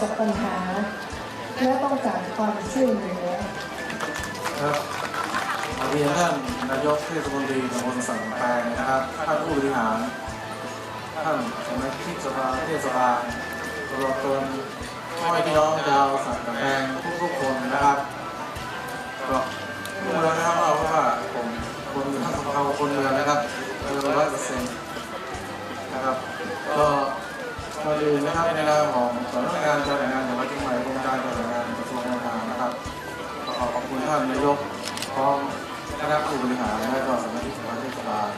สบปัญหา และต้องการความช่วยเหลือครับเรียนท่านนายกเทศมนตรีตำบลสังแปลงนะครับ ท่านผู้บริหาร ท่านสมาชิกสภาเทศบาลตลอดจนพ่อพี่น้องชาวสังแปลงทุกๆคนนะครับก็พูดแล้วนะครับเอาว่าผมคนท่านเขาคนเมืองนะครับร้อยเปอร์เซ็นต์นะครับก็ ก่อนอื่นนะครับในนามของสำนักงานจัดงานจังหวัดเชียงใหม่กรมการจัดงานกระทรวงการคลังนะครับก็ขอขอบคุณท่านนายกพร้อมคณะผู้บริหารและก็สมาชิกสภาเทศบาล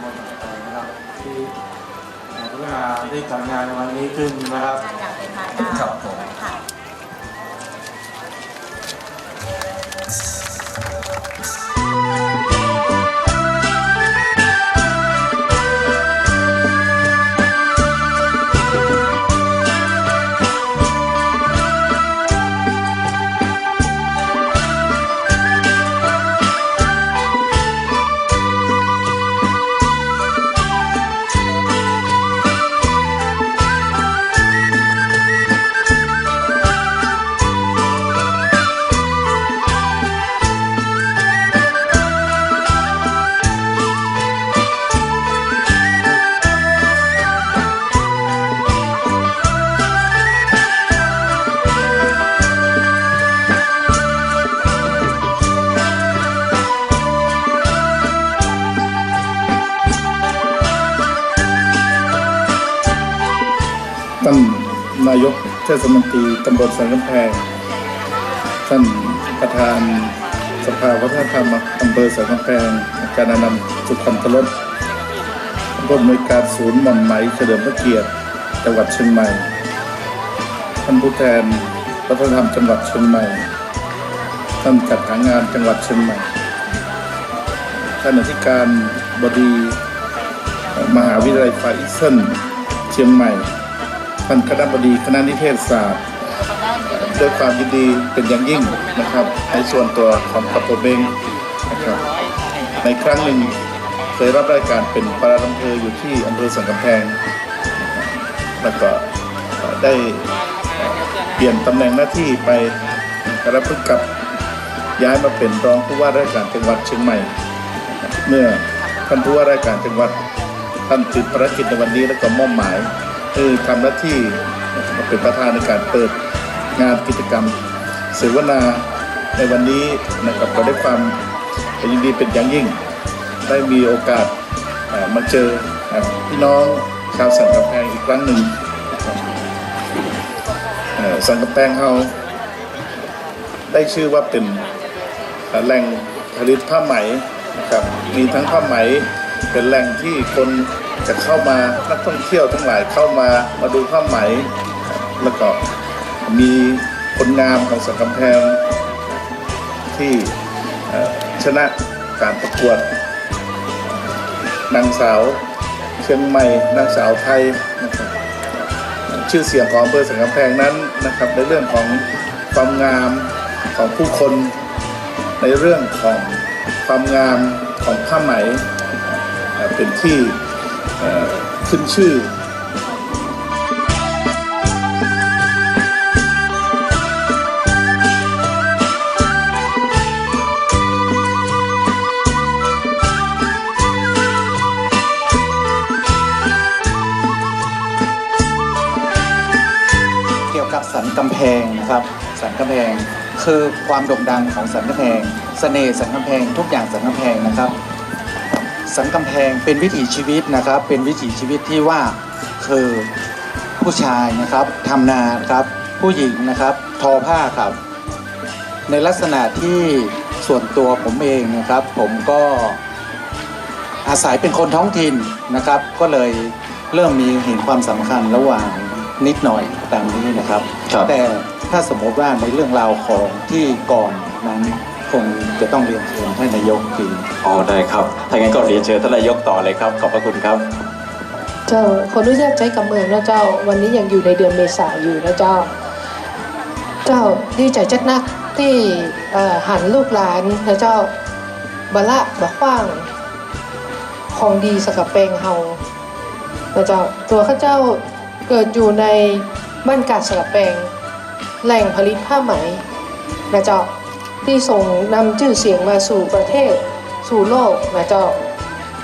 มณฑลต่างๆนะครับที่พัฒนาได้จัดงานในวันนี้ขึ้นนะครับอย่างเป็นทางการครับผมานนายกเทศมนตรีตำบลสันกำแพง ท่านประธานสภาวัฒนธรรมอำเภอสันกำแพงอาจารย์นันต์สุขันทรสผู้อำนวยการศูนย์หม่อนไหมเฉลิมพระเกียรติจังหวัดเชียงใหม่ ท่านผู้แทนวัฒนธรรมจังหวัดเชียงใหม่ ท่านจัดหางานจังหวัดเชียงใหม่ ท่านอธิการบดีมหาวิทยาลัยฟาอิเซนเชียงใหม่ ท่านคณะบดีคณะนิเทศศาสตร์ด้วยความยินดีเป็นอย่างยิ่งนะครับ ในส่วนตัวของกับผมเองนะครับ ในครั้งหนึ่งเคยรับรายการเป็นปลัดอำเภออยู่ที่อำเภอสันกำแพง แล้วก็ได้เอ่อเปลี่ยนตำแหน่งหน้าที่ไปรับพึ่งกับย้ายมาเป็นรองผู้ว่าราชการจังหวัดเชียงใหม่ เมื่อท่านผู้ว่าราชการจังหวัดท่านติดภารกิจในวันนี้แล้วก็มอบหมาย คือทำหน้าที่เป็นประธานในการเปิดงานกิจกรรม เสวนาในวันนี้นะครับก็ได้ความยินดีเป็นอย่างยิ่ง ได้มีโอกาสมาเจอพี่น้องชาวสันกำแพงอีกครั้งหนึ่งนะครับเอ่อสันกำแพงเราได้ชื่อว่าเป็นแหล่งผลิตผ้าไหมนะครับมีทั้งผ้าไหมเป็นแหล่งที่คน จะเข้ามานักท่องเที่ยวทั้งหลายเข้ามามาดูผ้าไหมแล้วก็มีคนงามของสังกำแพงที่ชนะการประกวดนางสาวเชียงใหม่นางสาวไทยนะครับชื่อเสียงของอำเภอสังกำแพงนั้นนะครับ ในเรื่องของความงามของผู้คนในเรื่องของความงามของผ้าไหมเป็นที่ ขึ้นชื่อเกี่ยวกับสันกำแพงนะครับสันกำแพงคือความโด่งดังของสันกำแพงเสน่ห์สันกำแพงทุกอย่างสันกำแพงนะครับ สันกำแพงเป็นวิถีชีวิตนะครับ เป็นวิถีชีวิตที่ว่าคือผู้ชายนะครับทำนาครับผู้หญิงนะครับทอผ้าครับ ในลักษณะที่ส่วนตัวผมเองนะครับ ผมก็อาศัยเป็นคนท้องถิ่นนะครับ ก็เลยเริ่มมีเห็นความสำคัญระหว่างนิดหน่อยตามนี้นะครับ ครับ แต่ถ้าสมมติว่าในเรื่องราวของที่ก่อนนั้น คงจะต้องเรียนเชิญท่านนายกทีอ๋อได้ครับถ้างั้นก็เรียนเชิญท่านนายกต่อเลยครับ ขอบพระคุณครับ เจ้าขออนุญาตใช้กับเมืองนะเจ้า วันนี้ยังอยู่ในเดือนเมษายนอยู่นะเจ้า เจ้าดีใจจัดนักที่เอ่อหันลูกหลานนะเจ้าบละบะขว้างของดีสกับแปลงเฮานะเจ้าตัวข้าเจ้าเกิดอยู่ในบ้านกาดสกับแปลงแหล่งผลิตผ้าไหมนะเจ้า ที่ส่งนำชื่อเสียงมาสู่ประเทศสู่โลกนะเจ้า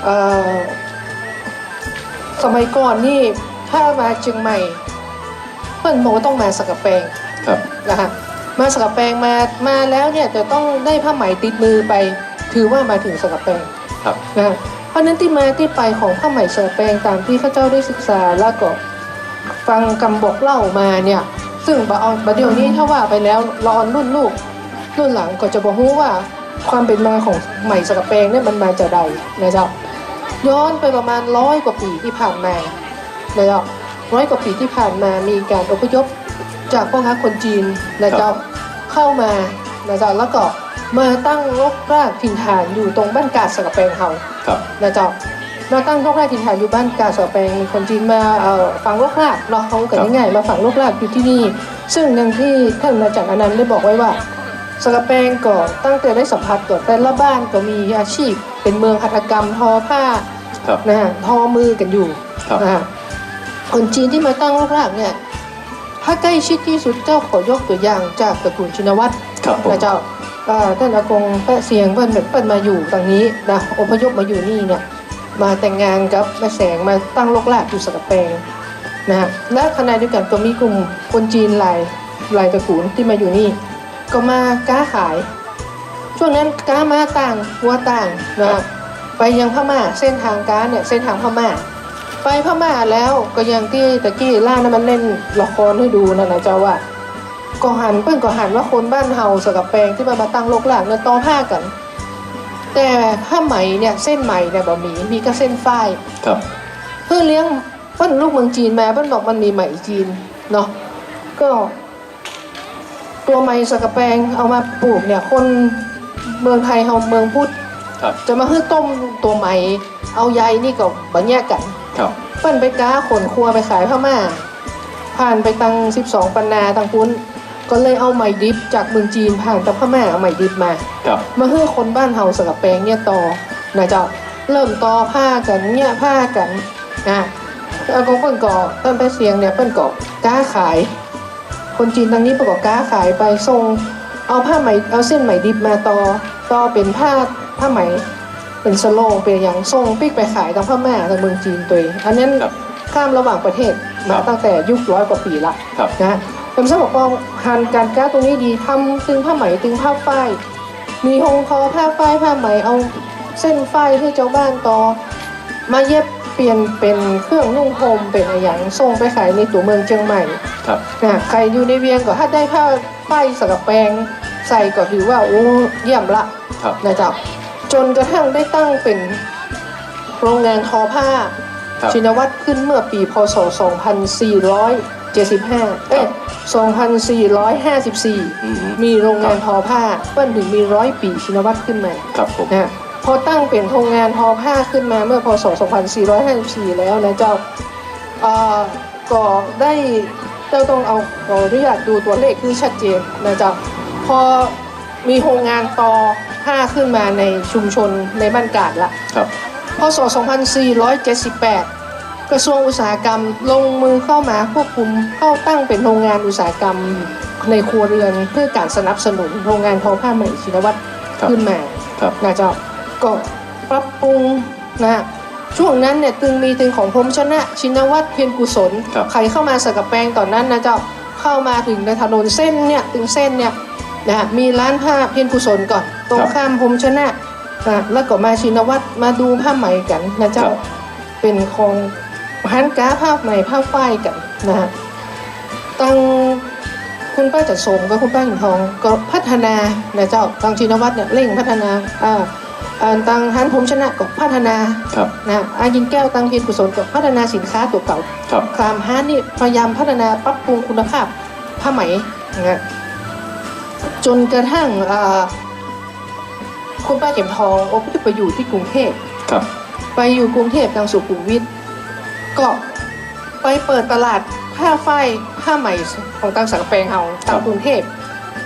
เอ่อสมัยก่อนนี่ถ้ามาเชียงใหม่เพื่อนบอกว่าต้องมาสกปแปลงครับนะคะมาสกปแปลงมามาแล้วเนี่ยจะต้องได้ผ้าไหมติดมือไป ถือว่ามาถึงสกปแปลงครับนะคะเพราะฉะนั้นที่มาที่ไปของผ้าไหมสกปแปลงตามที่ข้าเจ้าได้ศึกษาแล้วก็ฟังคำบอกเล่ามาเนี่ย ซึ่งบะเอาบะเดี๋ยวนี้ถ้าว่าไปแล้วรอนรุ่นลูก รุ่นหลังก็จะบอกรู้ว่าความเป็นมาของไหมสกปแปลงเนี่ยมันมาจากใดนะเจ้าย้อนไปประมาณร้อยกว่าปีที่ผ่านมานะครับร้อยกว่าปีที่ผ่านมามีการอพยพจากพ่อค้าคนจีนนะเจ้าเข้ามานะเจ้าแล้วก็มาตั้งรกรากถิ่นฐานอยู่ตรงบ้านกาดสกปแปงเฮาครับนะเจ้ามาตั้งรกรากถิ่นฐานอยู่บ้านกาดสกปแปงมีคนจีนมาเอ่อฝังรกรากเนาะเขาเกิดง่ายๆมาฝังรกรากอยู่ที่นี่ ซึ่งอย่างที่ท่านอาจารย์อนันต์ได้บอกไว้ว่า สกแปงก่อนตั้งแต่ได้สัมผัสก่อนแต่ละบ้านก็มีอาชีพ เป็นเมืองหัตถกรรมทอผ้าครับนะฮะทอมือกันอยู่ครับนะฮะคนจีนที่มาตั้งรากเนี่ยถ้าใกล้ชิดที่สุดเจ้าขอยกตัวอย่างจากตระกูลชินวัตรครับผมนะเจ้าอ่าท่านอากงแปะเสียงเพิ่นแบบเพิ่นมาอยู่ตรงนี้นะอพยพมาอยู่นี่เนี่ยมาแต่งงานกับแม่แสงมาตั้งรกรากอยู่สกแปงนะฮะและขณะเดียวกันก็มีกลุ่มคนจีนหลายหลายตระกูลที่มาอยู่นี่ ก็มาค้าขาย ช่วงนั้นก้ามาต่างวัวต่างนะฮะไปยังพม่าเส้นทางก้าเนี่ยเส้นทางพม่า ไปพม่าแล้วก็ยังที่ตะกี้ล่านั้นมันเล่นละครให้ดูนะนะเจ้าว่าก็หันเปิ้นก็หันว่าคนบ้านเฮาสกับแปลงที่มามาตั้งโลกหลางเนี่ยต่อผ้ากัน แต่ผ้าไหมเนี่ยเส้นไหมเนี่ยบ่มีมีก็เส้นฝ้ายครับเพื่อเลี้ยงเปิ้นลูกเมืองจีนมาเปิ้นบอกมันมีไหมจีนเนาะก็ ตัวไหมสกแปงเอามาปลูกเนี่ยคนเมืองไทยเฮาเมืองพุทธครับ จะมาให้ต้มตัวไหมเอาใยนี่ก็บัญแยกกันครับเปิ้นไปก้าขนครัวไปขายพม่า ผ่านไปตัง12 ปันนาตังปุ้น ก็เลยเอาไหมดิบจากเมืองจีนผ่านตังพม่าเอาไหมดิบมา ครับมาให้คนบ้านเฮาสกับแปลงเนี่ยต่อนะเจ้าเริ่มต่อผ้ากันเนี่ยผ้ากันนะแล้วก็เปิ้นก่อเปิ้นไปเสียงเนี่ยเปิ้นก่อกล้าขาย คนจีนทางนี้ประกอบกล้าขายไปส่งเอาผ้าไหมเอาเส้นไหมดิบมาต่อต่อเป็นผ้าผ้าไหมเป็นสโลงเป็นอย่างส่งปิ๊กไปขายทางพม่าทางเมืองจีนตัวเองอันนั้นครับข้ามระหว่างประเทศมาครับตั้งแต่ยุคร้อยกว่าปีละครับนะฮะผมจะบอกว่าหันการก้าตรงนี้ดีทำตึงผ้าไหมตึงผ้าฝ้ายมีหงทอผ้าฝ้ายผ้าไหมเอาเส้นฝ้ายให้เจ้าบ้านต่อมาเย็บ เปลี่ยนเป็นเครื่องนุ่งห่มเป็นอะไรอย่างส่งไปขายในตัวเมืองเชียงใหม่ครับนะใครอยู่ในเวียงก็ถ้าได้ผ้าฝ้ายสกับแปลงใส่ก็ถือว่าโอ้เยี่ยมละครับนะจ๊ะจนกระทั่งได้ตั้งเป็นโรงงานทอผ้าครับชินวัตรขึ้นเมื่อปีพศ 2475 เอ้ย2454อืมมีโรงงานทอผ้าเปิ้นถึงมีร้อยปีชินวัตรขึ้นมาครับผมนะ พอตั้งเป็นโรงงานทอผ้าขึ้นมาเมื่อพศ 2454 แล้วนะเจ้าเอ่อก็ได้เจ้าต้องเอาขออนุญาตดูตัวเลขคือชัดเจนนะเจ้าพอมีโรงงานตอผ้าขึ้นมาในชุมชนในบ้านกาดละครับพศ 2478 กระทรวงอุตสาหกรรมลงมือเข้ามาควบคุมเข้าตั้งเป็นโรงงานอุตสาหกรรมในครัวเรือนเพื่อการสนับสนุนโรงงานทอผ้าไหมชินวัตรครับขึ้นมาครับนะเจ้า ก็ปรับปรุงนะช่วงนั้นเนี่ยตึงมีตึงของพรหมชนะ ชินวัตรเพียรกุศลครับ ใครเข้ามาสกับแปลงตอนนั้นนะเจ้าเข้ามาถึงในถนนเส้นเนี่ยตึงเส้นเนี่ยนะมีร้านผ้าเพียรกุศลก่อนตรงข้ามพรหมชนะนะแล้วก็มาชินวัตรมาดูผ้าไหมกันนะเจ้าเป็นของฮันก้าผ้าไหมผ้าฝ้ายกันนะฮะตั้งคุณป้าจัดสมกับคุณป้าหินทองก็พัฒนานะเจ้าทางชินวัตรเนี่ยเร่งพัฒนาอ่าอ่า ตังฮันผมชนะก็พัฒนาครับนะอายินแก้วตังเพียรกุศลก็พัฒนาสินค้าตัวเก่าครับครามฮันนี่พยายามพัฒนาปรับปรุงคุณภาพผ้าไหมนะฮะจนกระทั่งอ่าคุณป้าเข็มทองโอ้ก็ไปอยู่ที่กรุงเทพครับ ไปอยู่กรุงเทพทางสุขุมวิทก็ไปเปิดตลาดผ้าฝ้ายผ้าไหมของตังสังแปลงเฮาครัตาบงกรุงเทพ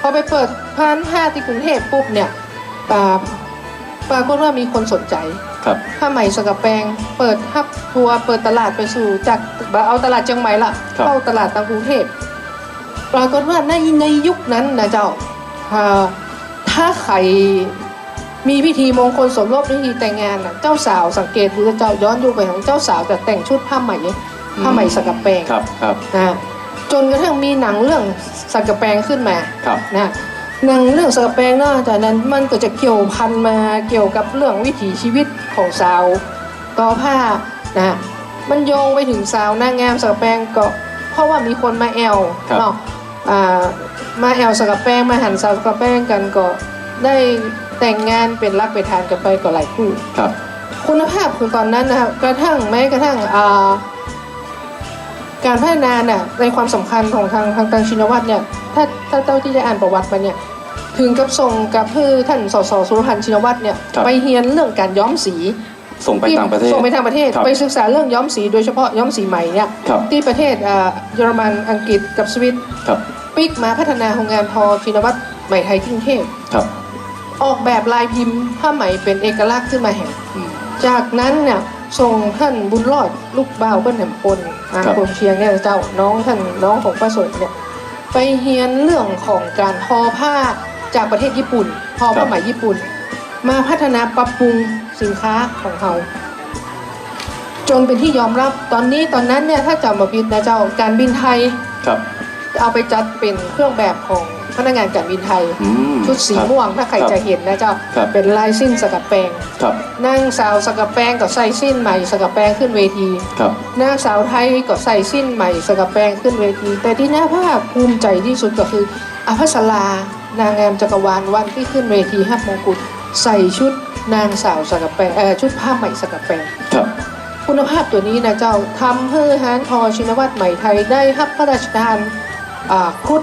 พอไปเปิดร้านผ้าที่กรุงเทพปุ๊บเนี่ย ปาปรากฏว่ามีคนสนใจครับผ้าไหมสกับแปลงเปิดฮับทัวร์เปิดตลาดไปสู่จากเอาตลาดเชียงใหม่ละครับเข้าตลาดตังกรุงเทพปรากฏว่าในในยุคนั้นนะเจ้าอ่าถ้าใครมีพิธีมงคลสมรสพิธีแต่งงานน่ะเจ้าสาวสังเกตดูนะเจ้าย้อนดูไปของเจ้าสาวจะแต่งชุดผ้าไหมผ้าไหมสกับแปลงครับครับนะจนกระทั่งมีหนังเรื่องสกับแปลงขึ้นมาครับนะ หนังเรื่องสกับแปลงเนาะจากนั้นมันก็จะเกี่ยวพันมาเกี่ยวกับเรื่องวิถีชีวิตของสาวกอผ้านะมันโยงไปถึงสาวนางงามสกับแปลงก็เพราะว่ามีคนมาแอลครับเนาะอ่ามาแอลสกับแปลงมาหันสาวสกับแปลงกันก็ได้แต่งงานเป็นรักเป็นทานกันไปก็หลายคู่ครับ คุณภาพคือตอนนั้นนะครับกระทั่งแม้กระทั่งอ่าการพัฒนาเนี่ยในความสำคัญของทางทางตังชินวัตรเนี่ยถ้าถ้าเจ้าที่จะอ่านประวัติมาเนี่ย ถึงกับส่งกับเพื่อท่านสสสุรพันธ์ชินวัตรเนี่ยครับ ไปเรียนเรื่องการย้อมสีส่งไปต่างประเทศ ส่งไปต่างประเทศ ครับไปศึกษาเรื่องย้อมสีโดยเฉพาะย้อมสีใหม่เนี่ยครับ ที่ประเทศอ่าเยอรมันอังกฤษกับสวิตครับปิกมาพัฒนาโรงงานทอชินวัตรใหม่ไทยกรุงเทพ ครับ ออกแบบลายพิมพ์ผ้าไหมเป็นเอกลักษณ์ขึ้นมาแห่งจากนั้นเนี่ยส่งท่านบุญรอดลูกบ่าวเบิ้ลแหมพลอางครับกรมเชียงเนี่ยเจ้าน้องท่านน้องของป้าสนเนี่ยไปเรียนเรื่องของการทอผ้า จากประเทศญี่ปุ่นทอผ้าไหมญี่ปุ่น มาพัฒนาปรับปรุงสินค้าของเขาจนเป็นที่ยอมรับตอนนี้ตอนนั้นเนี่ยถ้าจำมาพิดนะเจ้าการบินไทยครับ เอาไปจัดเป็นเครื่องแบบของพนักงานการบินไทยอืมชุดสีครับม่วงถ้าใครครับจะเห็นนะเจ้าครับเป็นลายสิ้นสกับแปลงครับนางสาวสกับแปลงก็ใส่สิ้นใหม่สกับแปลงขึ้นเวทีครับนางสาวไทยก็ใส่สิ้นใหม่สกับแปลงขึ้นเวที แต่ที่น่าภาคภูมิใจที่สุดก็คืออภัสรา นางงามจักรวาลวันที่ขึ้นเวทีฮับมงกุฎใส่ชุดนางสาวสกับแปลงเอ่อชุดผ้าไหมสกับแปลงครับ คุณภาพตัวนี้นะเจ้าทำให้ฮานทอชินวัตรใหม่ไทยได้รับพระราชทานอ่าครุด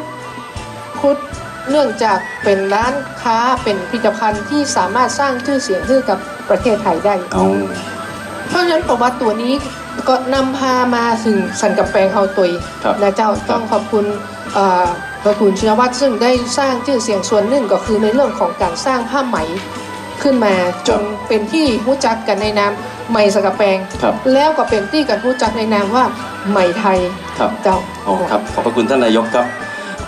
ครุดเนื่องจากเป็นร้านค้าเป็นผลิตภัณฑ์ที่สามารถสร้างชื่อเสียงให้กับประเทศไทยได้เอาเพราะฉะนั้นประวัติตัวนี้ก็นำพามาถึงสันกับแปลงเฮาตุยครับนะเจ้าต้องขอบคุณเอ่อ พระคุณชินวัตรซึ่งได้สร้างชื่อเสียงส่วนหนึ่งก็คือในเรื่องของการสร้างผ้าไหมขึ้นมาจนเป็นที่รู้จักกันในนามไหมสกับแปลงครับ แล้วก็เป็นที่กันรู้จักในนามว่าไหมไทยครับเจ้าโอ้ครับขอบพระคุณท่านนายกครับ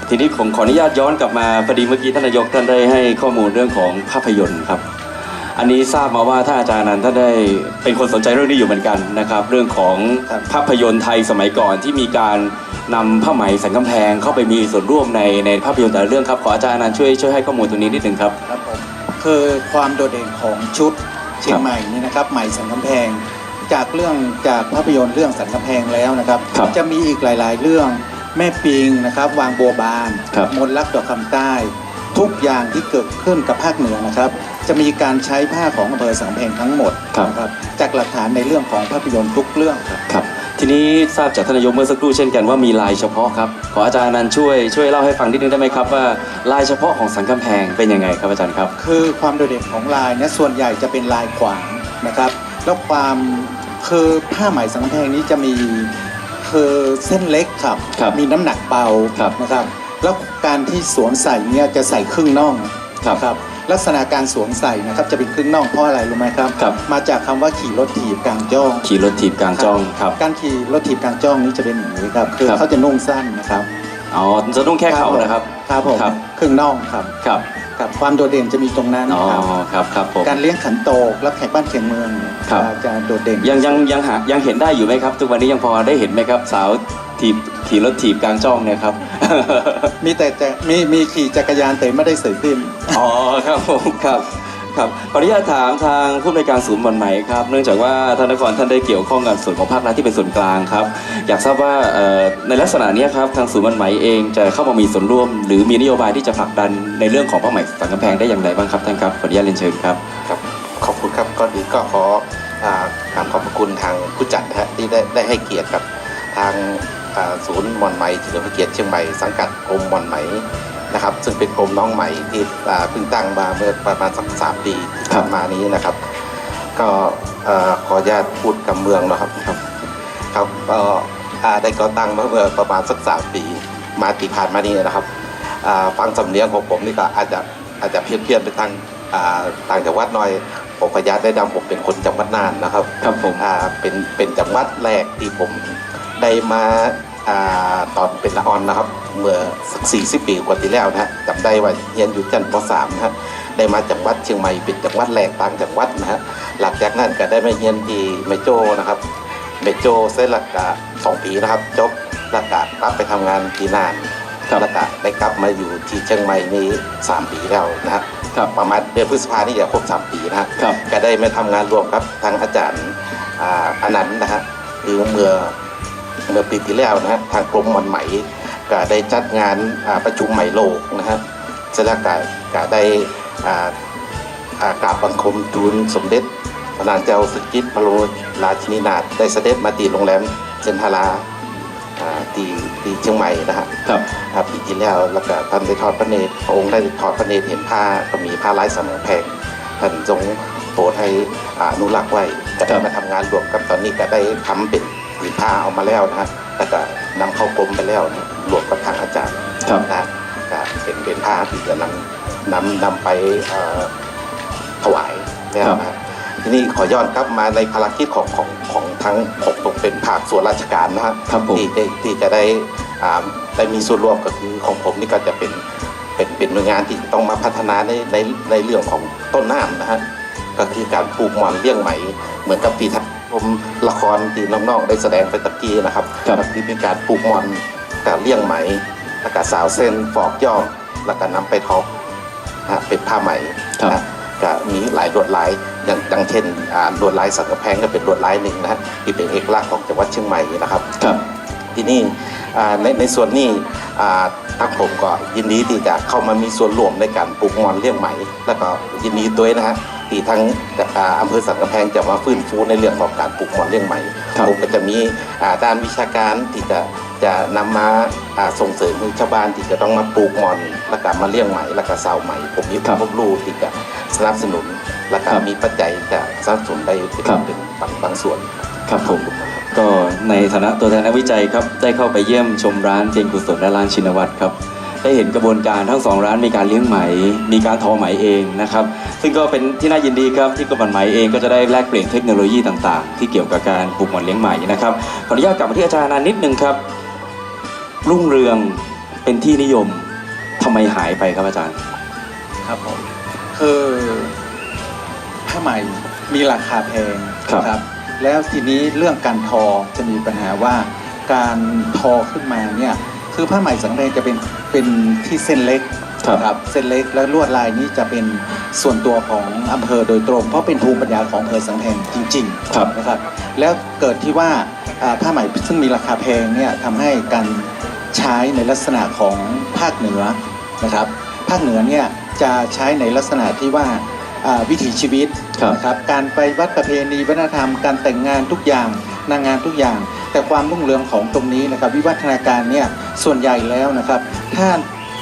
ทีนี้ผมขออนุญาตย้อนกลับมาพอดีเมื่อกี้ท่านนายกท่านได้ให้ข้อมูลเรื่องของภาพยนตร์ครับ อันนี้ทราบมาว่าท่านอาจารย์นั้นท่านได้เป็นคนสนใจเรื่องนี้อยู่เหมือนกันนะครับ เรื่องของครับภาพยนตร์ไทยสมัยก่อนที่มีการนำผ้าไหมสันกำแพงเข้าไปมีส่วนร่วมในในภาพยนตร์แต่ละเรื่องครับขออาจารย์อนันต์ช่วยช่วยให้ข้อมูลตรงนี้นิดหนึ่งครับครับผมคือความโดดเด่นของชุดเชียงใหม่นี่นะครับใหม่สันกำแพง จากเรื่องจากภาพยนตร์เรื่องสันกำแพงแล้วนะครับครับจะมีอีกหลาย ๆ เรื่องแม่ปิงนะครับ วางบัวบานครับมนต์รักดอกคำใต้ ทุกอย่างที่เกิดขึ้นกับภาคเหนือนะครับ จะมีการใช้ผ้าของอำเภอสันกำแพงทั้งหมดครับ นะครับจากหลักฐานในเรื่องของภาพยนตร์ทุกเรื่องครับ ครับ ทีนี้ทราบจากท่านนายกเมื่อสักครู่เช่นกันว่ามีลายเฉพาะครับ ขออาจารย์อนันต์ช่วยช่วยเล่าให้ฟังนิดนึงได้ไหมครับว่าลายเฉพาะของสันกำแพงเป็นยังไงครับอาจารย์ครับ คือความโดดเด่นของลายเนี่ยส่วนใหญ่จะเป็นลายขวางนะครับ แล้วความคือผ้าไหมสังกำแพงนี้จะมีคือเส้นเล็กครับ ครับมีน้ำหนักเบาครับนะครับ แล้วการที่สวมใส่เนี่ยจะใส่ครึ่งน่องครับครับ ลักษณะการสวมใส่นะครับจะเป็นครึ่งน่องเพราะอะไรรู้ไหมครับ ครับ มาจากคำว่าขี่รถถีบกลางจ้องขี่รถถีบกลางจ้องครับ การขี่รถถีบกลางจ้องนี้จะเป็นอย่างนี้ครับคือครับ เขาจะนุ่งสั้นนะครับอ๋อจะต้องแค่เข่านะครับ ครับผมครับ ครึ่งน่องครับครับครับความโดดเด่นจะมีตรงนั้นอ๋อครับครับครับผม การเลี้ยงขันโตกและแขกบ้านแขกเมืองครับจะจะโดดเด่น ยังยังยังหายังเห็นได้อยู่ไหมครับ ทุกวันนี้ยังพอได้เห็นไหมครับ สาวถีบขี่รถถีบกลางจ้องเนี่ยครับ มีแต่จะมีมีขี่จักรยานแต่ไม่ได้ใส่ฟิล์มอ๋อครับผมครับครับขออนุญาตถามทางผู้อำนวยการศูนย์บอลไหมครับเนื่องจากว่าท่านนครท่านได้เกี่ยวข้องกับส่วนของภาครัฐที่เป็นส่วนกลางครับ อยากทราบว่าเอ่อในลักษณะเนี้ยครับทางศูนย์บอลไหมเองจะเข้ามามีส่วนร่วม หรือมีนโยบายที่จะผลักดันในเรื่องของผ้าไหมสังกำแพงได้อย่างไรบ้างครับท่านครับขออนุญาตเรียนเชิญครับ ครับขอบคุณครับก่อนอื่นก็ขออ่ากราบขอบพระคุณทางผู้จัดนะฮะที่ได้ได้ให้เกียรติกับทางอ่า ศูนย์หมอนไหมเฉลิมพระเกียรติเชียงใหม่สังกัดกรมหมอนไหมนะครับ ซึ่งเป็นกรมน้องใหม่ที่อ่าเพิ่งตั้งมาเมื่อประมาณสักสามปีที่ผ่านมานี้นะครับ ก็เอ่อขออนุญาตพูดกับเมืองนะครับครับครับก็อ่าได้ก่อตั้งมาเมื่อประมาณสักสามปีมาตีผ่านมานี้นะครับอ่าฟังสำเนียงของผมนี่ก็อาจจะอาจจะเพี้ยนเพียนๆไปทางอ่าต่างจังหวัดหน่อยผมขออนุญาตได้ดำผมเป็นคนจังหวัดน่านนะครับ ครับผมอ่าเป็นเป็นจังหวัดแรกที่ผม ได้มาอ่าตอนเป็นละออนนะครับ เมื่อสักสี่สิบปีกว่าที่แล้วนะฮะจำได้ว่าเรียนอยู่ชั้นปสามนะฮะได้มาจังหวัดเชียงใหม่เป็นจังหวัดแรกต่างจังหวัดนะฮะหลังจากนั้นก็ได้มาเรียนที่เมโจนะครับเมโจเสร็จแล้วก็สองปีนะครับจบแล้วก็กลับไปทำงานที่น่านครับแล้วก็ได้กลับมาอยู่ที่เชียงใหม่นี้สามปีแล้วนะฮะครับประมาณเดือนพฤษภานี่จะครบสามปีนะฮะครับก็ได้มาทำงานร่วมกับทางอาจารย์อ่าอนันต์นะฮะคือเมื่อ เมื่อปีที่แล้วนะฮะทางกรมมันไหมก็ได้จัดงานอ่าประชุมไหมโลกนะฮะเสร็จแล้วก็ก็ได้อ่าอ่ากราบบังคมทูลสมเด็จพระนางเจ้าสุจิตรพระโลราชินีนาถได้เสด็จมาตีโรงแรมเซนทาราอ่าที่ที่เชียงใหม่นะฮะครับครับปีที่แล้วแล้วก็ท่านได้ทอดพระเนตรพระองค์ได้ทอดพระเนตรเห็นผ้าก็มีผ้าลายสำนักแพงท่านทรงโปรดให้อาอนุรักษ์ไว้ก็ครัได้บมาทำงานรวมกับตอนนี้ก็ได้ทำเป็น ผืนผ้าเอามาแล้วนะฮะแล้วก็นำเข้ากรมไปแล้วนะรวมกับทางอาจารย์ครับนะฮะก็เป็นเป็นผ้าที่จะนำนำนำไปเอ่อถวายแล้วนะฮะทีนี้ขอย้อนกลับมาในภารกิจของของของทั้งผมตกเป็นภาคส่วนราชการนะฮะครับผม ที่ที่ที่จะได้อ่าได้มีส่วนร่วมก็คือของผมนี่ก็จะเป็นเป็นเป็นหน่วยงานที่ต้องมาพัฒนาในในในเรื่องของต้นน้ำนะฮะ ก็คือการปลูกหมอนเลี้ยงไหมเหมือนกับที่ท่าน ชมละครที่น้องๆได้แสดงไปตะกี้นะครับครับก็คือเป็นการปลูกหมอนการเลี้ยงไหมแล้วก็สาวเส้นฟอกย่อมแล้วก็นำไปทอนะฮะเป็นผ้าไหมครับ นะก็มีหลายลวดลายอย่างดังเช่นอ่าลวดลายสังกะแพงก็เป็นลวดลายหนึ่งนะฮะที่เป็นเอกลักษณ์ของจังหวัดเชียงใหม่นะครับ ครับ ที่นี่อ่าในในส่วนนี้อ่าทางผมก็ยินดีที่จะเข้ามามีส่วนร่วมในการปลูกหมอนเลี้ยงไหม แล้วก็ยินดีด้วยนะฮะ ที่ทั้งอ่าอำเภอสันกำแพงจะมาฟื้นฟูในเรื่องของการปลูกหมอนเลี้ยงไหมครับผมก็จะมีอ่าด้านวิชาการที่จะจะนำมาอ่าส่งเสริมให้ชาวบ้านที่จะต้องมาปลูกหมอนแล้วก็มาเลี้ยงไหมแล้วก็เสาไหมผมมีความรู้ที่จะสนับสนุนแล้วก็ครับมีปัจจัยจะสนับสนุนได้เป็นครับเป็นบางบางส่วนครับผมก็ในฐานะตัวแทนนักวิจัยครับได้เข้าไปเยี่ยมชมร้านเจงกุศลและร้านชินวัตรครับ ได้เห็นกระบวนการทั้งสองร้านมีการเลี้ยงไหม มีการทอไหมเองนะครับ ซึ่งก็เป็นที่น่ายินดีครับที่กรมไหมเองก็จะได้แลกเปลี่ยนเทคโนโลยีต่างๆ ที่เกี่ยวกับการปลูกหมอนเลี้ยงไหมนะครับขออนุญาตกลับมาที่อาจารย์อนันต์นิดนึงครับ รุ่งเรืองเป็นที่นิยมทำไมหายไปครับอาจารย์ ครับผมคือผ้าไหมมีราคาแพงครับนะครับ แล้วทีนี้เรื่องการทอจะมีปัญหาว่าการทอขึ้นมาเนี่ย คือผ้าไหมสังเกตจะเป็นเป็นที่เส้นเล็กครับครับเส้นเล็กและลวดลายนี้จะเป็นส่วนตัวของอำเภอโดยตรง เพราะเป็นภูมิปัญญาของอำเภอสังแพงจริงๆครับ นะครับ แล้วเกิดที่ว่าอ่าผ้าไหมซึ่งมีราคาแพงเนี่ยทำให้การใช้ในลักษณะของภาคเหนือนะครับ ภาคเหนือเนี่ยจะใช้ในลักษณะที่ว่าอ่าวิถีชีวิตครับ นะครับ การไปวัดประเพณีวัฒนธรรมการแต่งงานทุกอย่าง นางงานทุกอย่าง แต่ความรุ่งเรืองของตรงนี้นะครับ วิวัฒนาการเนี่ยส่วนใหญ่แล้วนะครับ ถ้า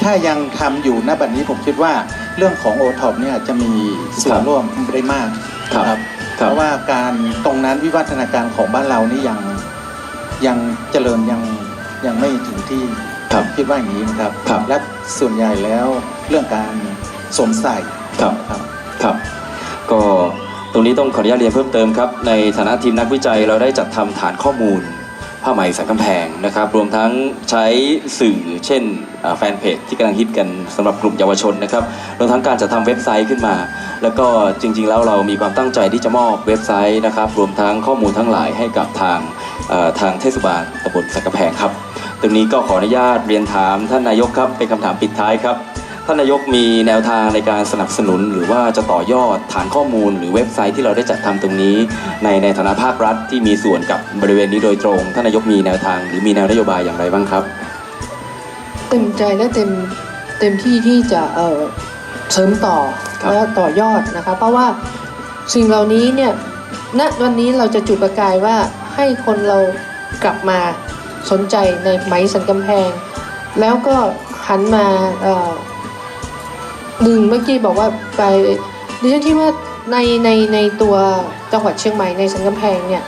ถ้ายังทำอยู่ณบัดนี้ผมคิดว่าเรื่องของโอท็อปเนี่ยจะมีส่วครันบร่วมได้มากครับนะครับครับเพราะว่าการตรงนั้นวิวัฒนาการของบ้านเรานี่ยังยังเจริญยังยังไม่ถึงที่ครับคิดว่าอย่างนี้นะครับครับและส่วนใหญ่แล้วเรื่องการสวมใส่ครับนะครับครับ ก็ต รงนี้ต้องขออนุญาตเรียนเพิ่มเติมครับในฐานะทีมนักวิจัยเราได้จัดทำฐานข้อมูลผ้าไหมสันกำแพงนะครับ รวมทั้งใช้สื่อเช่นแฟนเพจที่กำลังฮิตกันสำหรับกลุ่มเยาวชนนะครับรวมทั้งการจัดทำเว็บไซต์ขึ้นมา แล้วก็จริง ๆ แล้วเรามีความตั้งใจที่จะมอบเว็บไซต์นะครับ รวมทั้งข้อมูลทั้งหลายให้กับทางทางเทศบาลตำบลสันกำแพงครับ ตรงนี้ก็ขออนุญาตเรียนถามท่านนายกครับเป็นคำถามปิดท้ายครับ ท่านนายกมีแนวทางในการสนับสนุน หรือว่าจะต่อยอดฐานข้อมูล หรือเว็บไซต์ที่เราได้จัดทำตรงนี้ ในในฐานะภาครัฐที่มีส่วนกับบริเวณนี้โดยตรง ท่านนายกมีแนวทางหรือมีแนวนโยบายอย่างไรบ้างครับ เต็มใจและเต็มเต็มที่ที่จะเอ่อเสริมต่อครับและต่อยอดนะคะเพราะว่าสิ่งเหล่านี้เนี่ยณวันนี้เราจะจุดประกายว่าให้คนเรากลับมาสนใจในไหมสันกำแพง แล้วก็หหันมา เอ่อดึงเมื่อกี้บอกว่าไปดิฉันคิดว่าในในในตัวจังหวัดเชียงใหม่ในสันกำแพงเนี่ย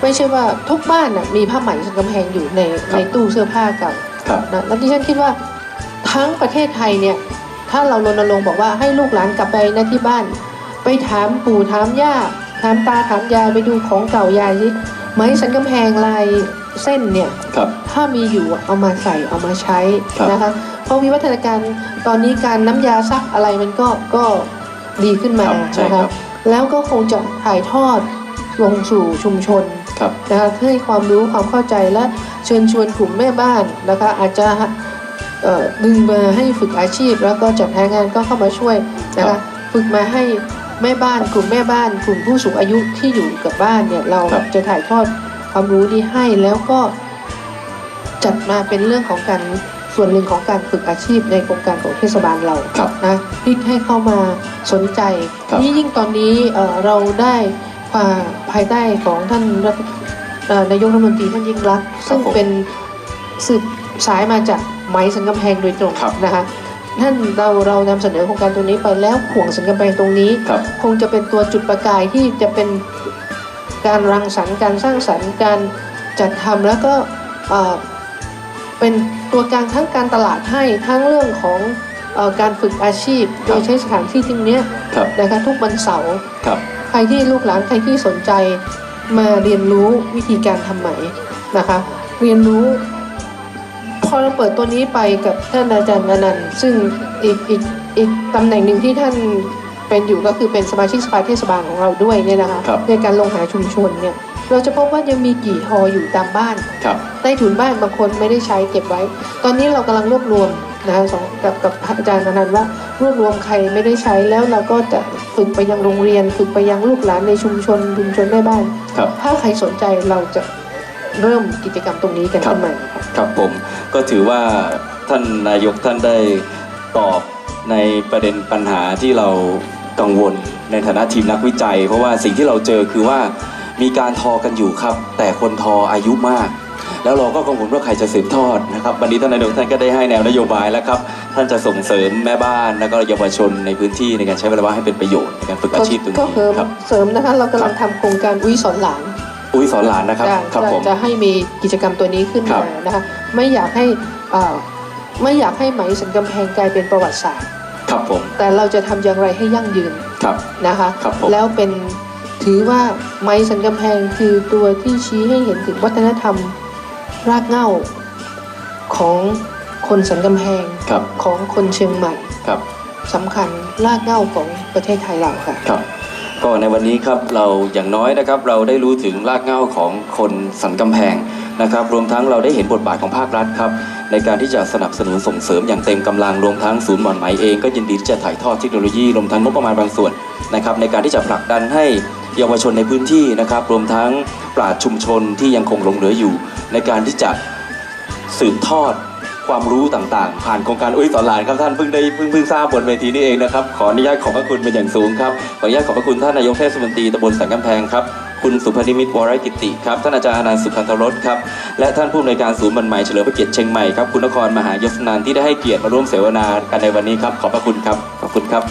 ไม่ใช่ว่าทุกบ้านน่ะมีผ้าไหมสันกำแพงอยู่ในในตู้เสื้อผ้าเก่าครับนะแล้วดิฉันคิดว่าทั้งประเทศไทยเนี่ยถ้าเรารณรงค์บอกว่าให้ลูกหลานกลับไปนะที่บ้าน ไปถามปู่ถามย่าถามตาถามยายไปดูของเก่ายายสิไหมสันกำแพงลาย เส้นเนี่ยครับ ถ้ามีอยู่เอามาใส่เอามาใช้ครับ นะคะ เพราะวิวัฒนาการตอนนี้การน้ำยาซักอะไรมันก็ก็ดีขึ้นมาครับใช่นะครัคะบแล้วก็คงจะถ่ายทอดลงสู่ชุมชน ครับ นะคะเพื่อให้ความรู้ความเข้าใจและเชิญชวนกลุ่มแม่บ้านนะคะอาจจะเอ่อดึงมาให้ฝึกอาชีพ แล้วก็จัดหางานก็เข้ามาช่วยนะครัคะบฝึกมาให้แม่บ้านกลุ่มแม่บ้าน กลุ่มผู้สูงอายุที่อยู่กับบ้านเนี่ยเราครับจะถ่ายทอด ความรู้นี้ให้แล้วก็จัดมาเป็นเรื่องของการส่วนหนึ่งของการฝึกอาชีพในโครงการของเทศบาลเราครับนะที่ให้เข้ามาสนใจครับนี่ยิ่งตอนนี้เอ่อเราได้ความภายใต้ของท่านรัฐเอ่อนายกรัฐมนตรีท่านยิ่งรักษณ์ซึ่งผมเป็นสืบสายมาจากไหมสันกำแพงโดยตรงครับนะคะท่านเราเรานำเสนอโครงการตรงนี้ไปแล้วห่วงสันกำแพงตรงนี้ครับคงจะเป็นตัวจุดประกายที่จะเป็น การรังสรรค์การสร้างสรรค์การจัดทำแล้วก็เอ่อเป็นตัวกลางทั้งการตลาดให้ทั้งเรื่องของเออการฝึกอาชีพ โดยใช้สถานที่ที่เนี้ยครับนะคะทุกวันเสาร์ครับใครที่ลูกหลานใครที่สนใจมาเรียนรู้วิธีการทำไหมนะคะ เรียนรู้ พอเราเปิดตัวนี้ไปกับท่านอาจารย์อนันต์ซึ่งอีกอีกอีกตำแหน่งหนึ่งที่ท่าน เป็นอยู่ก็คือเป็นสมาชิกสภาเทศบาลของเราด้วยเนี่ยนะคะครับ ในการลงหาชุมชนเนี่ยเราจะพบว่ายังมีกี่ฮออยู่ตามบ้าน ครับ ใต้ถุนบ้านบางคนไม่ได้ใช้เก็บไว้ ตอนนี้เรากำลังรวบรวมนะคะสองกับกับอาจารย์อนันต์ว่ารวบรวมใครไม่ได้ใช้แล้วเราก็จะฝึกไปยังโรงเรียน ฝึกไปยังลูกหลานในชุมชนชุมชนแม่บ้าน ครับ ถ้าใครสนใจเราจะเริ่มกิจกรรมตรงนี้กันครับ ขึ้นมาค่ะ ครับผมก็ถือว่าท่านนายกท่านได้ตอบในประเด็นปัญหาที่เรา กังวลในฐานะทีมนักวิจัย เพราะว่าสิ่งที่เราเจอคือว่ามีการทอกันอยู่ครับ แต่คนทออายุมาก แล้วเราก็กังวลว่าใครจะสืบทอดนะครับวันนี้ท่านนายกท่านก็ได้ให้แนวนโยบายแล้วครับ ท่านจะส่งเสริมแม่บ้านแล้วก็เยาวชนในพื้นที่ในการใช้เวลาว่างให้เป็นประโยชน์ในการฝึกอาชีพตรงก็นี้เสริมครับเสริมนะคะเรากำลังทำโครงการอุ้ยสอนหลานอุ้ยสอนหลานนะครับจะครับจะผมจะให้มีกิจกรรมตัวนี้ขึ้นครัมาบนะคะไม่อยากให้เอ่อไม่อยากให้ไหมสันกำแพงกลายเป็นประวัติศาสตร์ ครับผมแต่เราจะทำอย่างไรให้ยั่งยืนครับนะคะครับผมแล้วเป็นถือว่าไม้สันกำแพงคือตัวที่ชี้ให้เห็นถึงวัฒนธรรมรากเหง้าของคนสันกำแพงครับของคนเชียงใหม่ครับสำคัญรากเหง้าของประเทศไทยเราค่ะครับ ก็ในวันนี้ครับเราอย่างน้อยนะครับเราได้รู้ถึงรากเหง้าของคนสันกำแพงนะครับ รวมทั้งเราได้เห็นบทบาทของภาครัฐครับในการที่จะสนับสนุนส่งเสริมอย่างเต็มกำลังรวมทั้งศูนย์หมอนไหมเองก็ยินดีที่จะถ่ายทอดเทคโนโลยีรวมทั้งงบประมาณบางส่วนนะครับในการที่จะผลักดันให้เยาวชนในพื้นที่นะครับรวมทั้งปราชญ์ชุมชนที่ยังคงหลงเหลืออยู่ ในการที่จะสืบทอด ความรู้ต่างๆ ผ่านโครงการอุ้ยสอนหลานครับท่านเพิ่งได้เพิ่งเพิ่งทราบบนเวทีนี้เองนะครับขออนุญาตขอบพระคุณเป็นอย่างสูงครับขออนุญาตขอบพระคุณท่านนายกเทศมนตรีตำบลสันกำแพงครับคุณสุพนิมิตวรกิติครับท่านอาจารย์อนันต์สุขันธรสครับและท่านผู้อำนวยการศูนย์บรรหมเฉลิมพระเกียรติเชียงใหม่ครับคุณนครมหายศนันที่ได้ให้เกียรติมาร่วมเสวนากันในวันนี้ครับขอบพระคุณครับขอบคุณครับ